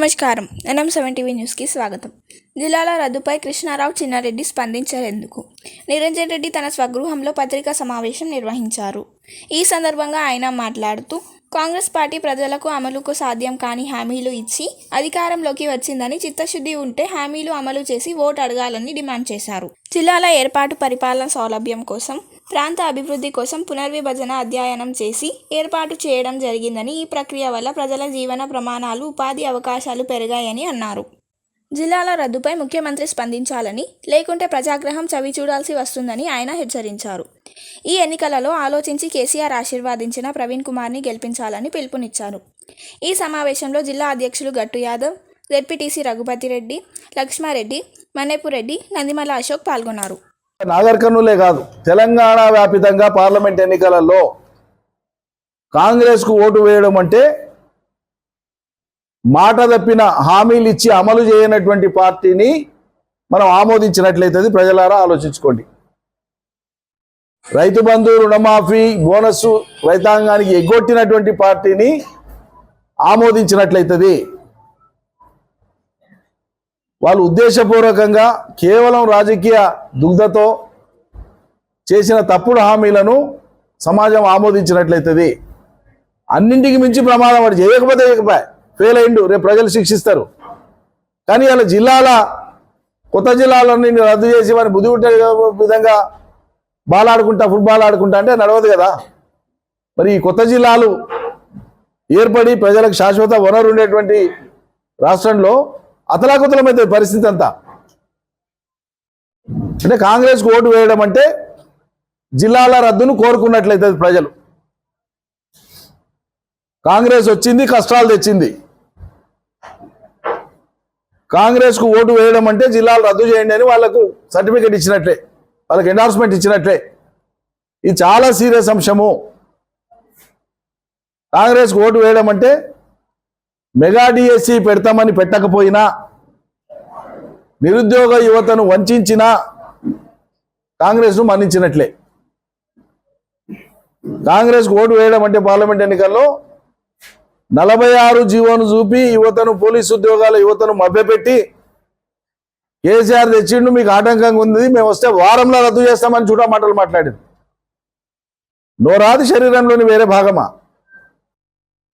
నమస్కారం. NM seven TV న్యూస్కి స్వాగతం. జిల్లాల రద్దుపై కృష్ణారావు చిన్నారెడ్డి స్పందించలేందుకు. నిరంజన్ రెడ్డి తన స్వగృహంలో పత్రికా సమావేశం నిర్వహించారు. ఈ సందర్భంగా ఆయన మాట్లాడుతూ కాంగ్రెస్ పార్టీ ప్రజలకు అమలుకు సాధ్యం కాని హామీలు ఇచ్చి అధికారంలోకి వచ్చిందని చిత్తశుద్ధి ఉంటే హామీలు అమలు చేసి ఓటు అడగాలని డిమాండ్ చేశారు. జిల్లాల ఏర్పాటు పరిపాలన సౌలభ్యం కోసం ప్రాంత అభివృద్ధి కోసం పునర్విభజన అధ్యయనం చేసి ఏర్పాటు చేయడం జరిగిందని ఈ ప్రక్రియ వల్ల ప్రజల జీవన ప్రమాణాలు ఉపాధి అవకాశాలు పెరిగాయని అన్నారు. జిల్లాల రద్దుపై ముఖ్యమంత్రి స్పందించాలని లేకుంటే ప్రజాగ్రహం చవి చూడాల్సి వస్తుందని ఆయన హెచ్చరించారు. ఈ ఎన్నికలలో ఆలోచించి కేసీఆర్ ఆశీర్వాదించిన ప్రవీణ్ కుమార్ని గెలిపించాలని పిలుపునిచ్చారు. ఈ సమావేశంలో జిల్లా అధ్యక్షులు గట్టు యాదవ్ జెడ్పీటీసీ రఘుపతిరెడ్డి లక్ష్మారెడ్డి మన్నేపురెడ్డి నందిమల అశోక్ పాల్గొన్నారు. నాగర్కర్నూలే కాదు తెలంగాణ వ్యాపితంగా పార్లమెంట్ ఎన్నికలలో కాంగ్రెస్కు ఓటు వేయడం అంటే మాట తప్పిన హామీలు ఇచ్చి అమలు చేయనటువంటి పార్టీని మనం ఆమోదించినట్లయితే ప్రజలారా ఆలోచించుకోండి. రైతు బంధు రుణమాఫీ బోనస్ రైతాంగానికి ఎగ్గొట్టినటువంటి పార్టీని ఆమోదించినట్లయితుంది. వాళ్ళు ఉద్దేశపూర్వకంగా కేవలం రాజకీయ దుగ్ధతో చేసిన తప్పుడు హామీలను సమాజం ఆమోదించినట్లయితుంది. అన్నింటికి మించి ప్రమాదం వాడు చేయకపోతే చేయకపోయి ఫెయిల్ అయిండు రేపు ప్రజలు శిక్షిస్తారు. కానీ అలా జిల్లాల కొత్త జిల్లాలన్నీ రద్దు చేసి వారిని బుద్ధి ఉంటే విధంగా బాల్ ఆడుకుంటా ఫుట్బాల్ ఆడుకుంటా అంటే నడవదు కదా. మరి ఈ కొత్త జిల్లాలు ఏర్పడి ప్రజలకు శాశ్వత వనరు ఉండేటువంటి రాష్ట్రంలో అతలాకుతలమైతే పరిస్థితి అంతా? అంటే కాంగ్రెస్కు ఓటు వేయడం అంటే జిల్లాల రద్దును కోరుకున్నట్లయితే ప్రజలు. కాంగ్రెస్ వచ్చింది కష్టాలు తెచ్చింది. కాంగ్రెస్కు ఓటు వేయడం అంటే జిల్లాలు రద్దు చేయండి అని వాళ్ళకు సర్టిఫికెట్ ఇచ్చినట్లే వాళ్ళకి ఎండార్స్మెంట్ ఇచ్చినట్లే. ఇది చాలా సీరియస్ అంశము. కాంగ్రెస్కు ఓటు వేయడం అంటే మెగా డిఎస్సి పెడతామని పెట్టకపోయినా నిరుద్యోగ యువతను వంచిన కాంగ్రెస్ను మన్నించినట్లే. కాంగ్రెస్కు ఓటు వేయడం అంటే పార్లమెంట్ ఎన్నికల్లో నలభై ఆరు జీవోను చూపి యువతను పోలీసు ఉద్యోగాల యువతను మభ్యపెట్టి కేసీఆర్ తెచ్చిండు మీకు ఆటంకంగా ఉంది మేము వస్తే వారంలో రద్దు చేస్తామని చూడ మాటలు మాట్లాడింది. నోరాది శరీరంలోని వేరే భాగమా?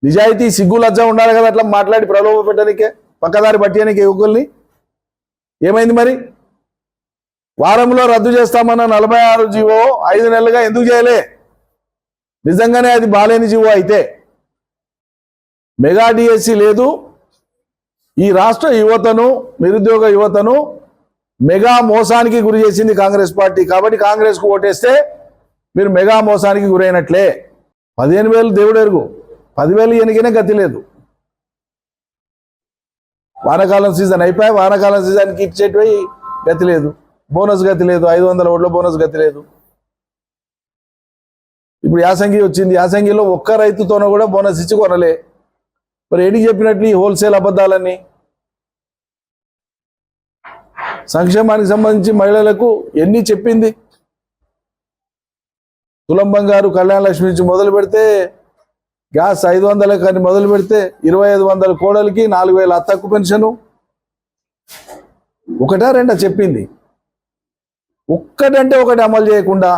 నిజాయితీ సిగ్గు లజ్జ ఉండాలి కదా అట్లా మాట్లాడి ప్రలోభ పెట్టడానికే పక్కదారి పట్టడానికి యువకుల్ని. ఏమైంది మరి? వారంలో రద్దు చేస్తామన్న నలభై ఆరు జీవో ఐదు నెలలుగా ఎందుకు చేయలే? నిజంగానే అది బాలేని జీవో అయితే. మెగా డిఎస్సి లేదు. ఈ రాష్ట్ర యువతను నిరుద్యోగ యువతను మెగా మోసానికి గురి చేసింది కాంగ్రెస్ పార్టీ. కాబట్టి కాంగ్రెస్కు ఓటేస్తే మీరు మెగా మోసానికి గురైనట్లే. పదిహేను వేలు దేవుడు ఎరుగు పదివేలు ఎనికనే గతి లేదు. వానాకాలం సీజన్ అయిపోయి వానాకాలం సీజన్కి ఇచ్చేటివి గతి లేదు. బోనస్ గతి లేదు. ఐదు వందల ఓట్ల బోనస్ గతి లేదు. ఇప్పుడు యాసంగి వచ్చింది. యాసంగిలో ఒక్క రైతుతోనూ కూడా బోనస్ ఇచ్చి కొనలే. మరి ఏంటి చెప్పినట్లు ఈ హోల్సేల్ అబద్ధాలన్నీ? సంక్షేమానికి సంబంధించి మహిళలకు ఎన్ని చెప్పింది? తులం బంగారు కళ్యాణ లక్ష్మి నుంచి మొదలు పెడితే గ్యాస్ ఐదు వందలకు కానీ మొదలు పెడితే ఇరవై ఐదు వందల కోడలికి నాలుగు వేల అత్తక్కు పెన్షను. ఒకటా రెండా చెప్పింది. ఒక్కటంటే ఒకటి అమలు చేయకుండా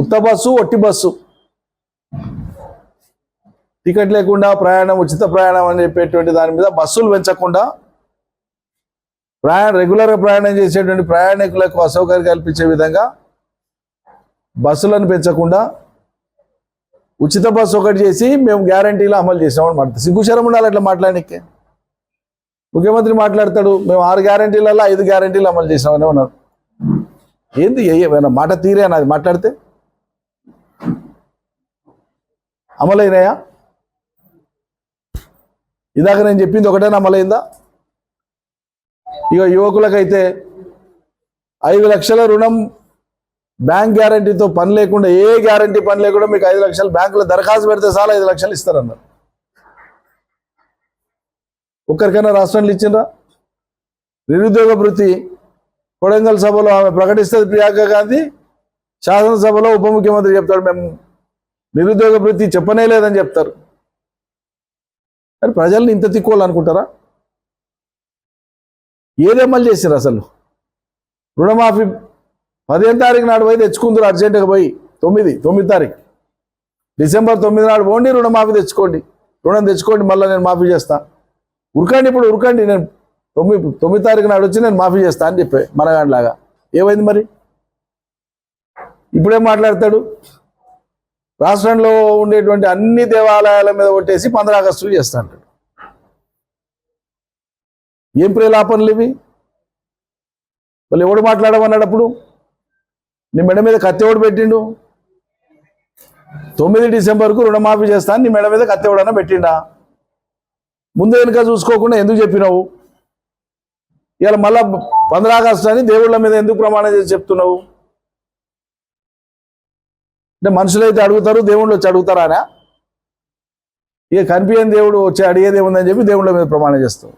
ఉత్త బస్సు ఒట్టి బస్సు. టికెట్ లేకుండా ప్రయాణం ఉచిత ప్రయాణం అని చెప్పేటువంటి దాని మీద బస్సులు పెంచకుండా ప్రయాణ రెగ్యులర్గా ప్రయాణం చేసేటువంటి ప్రయాణికులకు అసౌకర్యం కల్పించే విధంగా బస్సులను పెంచకుండా ఉచిత బస్సు ఒకటి చేసి మేము గ్యారంటీలో అమలు చేసామని మాట్లాడుతాం సిగ్గుశరం ఉండాలి అట్లా మాట్లాడడానికి ముఖ్యమంత్రి మాట్లాడతాడు మేము ఆరు గ్యారంటీలలో ఐదు గ్యారంటీలు అమలు చేసామని ఉన్నారు. ఏంది ఏమైనా మాట తీరే అది మాట్లాడితే? అమలైనాయా? ఇదాక నేను చెప్పింది ఒకటేనా అమలైందా? ఇక యువకులకైతే ఐదు లక్షల రుణం బ్యాంక్ గ్యారంటీతో పని లేకుండా ఏ గ్యారంటీ పని లేకుండా మీకు ఐదు లక్షలు బ్యాంకులో దరఖాస్తు పెడితే చాలా ఐదు లక్షలు ఇస్తారన్నారు. ఒక్కరికైనా రాష్ట్రంలో ఇచ్చిండ్రా? నిరుద్యోగ వృత్తి కొడంగల్ సభలో ఆమె ప్రకటిస్తుంది ప్రియాంక గాంధీ. శాసనసభలో ఉప ముఖ్యమంత్రి చెప్తాడు మేము నిరుద్యోగ వృత్తి చెప్పనే లేదని చెప్తారు. మరి ప్రజల్ని ఇంత తిక్కోవాలనుకుంటారా? ఏది అమలు చేశారు అసలు? రుణమాఫీ పదిహేను తారీఖు నాడు పోయి తెచ్చుకుందరు అర్జెంటుగా పోయి. తొమ్మిది తొమ్మిది తారీఖు. డిసెంబర్ తొమ్మిది నాడు పోండి రుణమాఫీ తెచ్చుకోండి. రుణం తెచ్చుకోండి మళ్ళీ నేను మాఫీ చేస్తా. ఉరకండి ఇప్పుడు ఉరకండి. నేను తొమ్మిది తొమ్మిది తారీఖు నాడు వచ్చి నేను మాఫీ చేస్తా అని చెప్పే మనగాడిలాగా ఏమైంది మరి? ఇప్పుడేం మాట్లాడతాడు? రాష్ట్రంలో ఉండేటువంటి అన్ని దేవాలయాల మీద కొట్టేసి పంద్ర ఆగస్టు చేస్తా అంటాడు ఏం ప్రేలాపనలు ఇవి? మళ్ళీ ఎవడు మాట్లాడమన్నాడు అప్పుడు? నీ మెడ మీద కత్తి ఎవడు పెట్టిండు? తొమ్మిది డిసెంబర్కు రుణమాఫీ చేస్తాను నీ మెడ మీద కత్తి ఎవడన్నా పెట్టిండా? ముందు వెనుక చూసుకోకుండా ఎందుకు చెప్పినావు? ఇలా మళ్ళా పంద్రాగస్టు అని దేవుళ్ళ మీద ఎందుకు ప్రమాణం చేసి చెప్తున్నావు? అంటే మనుషులైతే అడుగుతారు దేవుళ్ళు వచ్చి అడుగుతారా ఇక కనిపించని దేవుడు వచ్చి అడిగేది ఏముందని చెప్పి దేవుళ్ళ మీద ప్రమాణం చేస్తావు.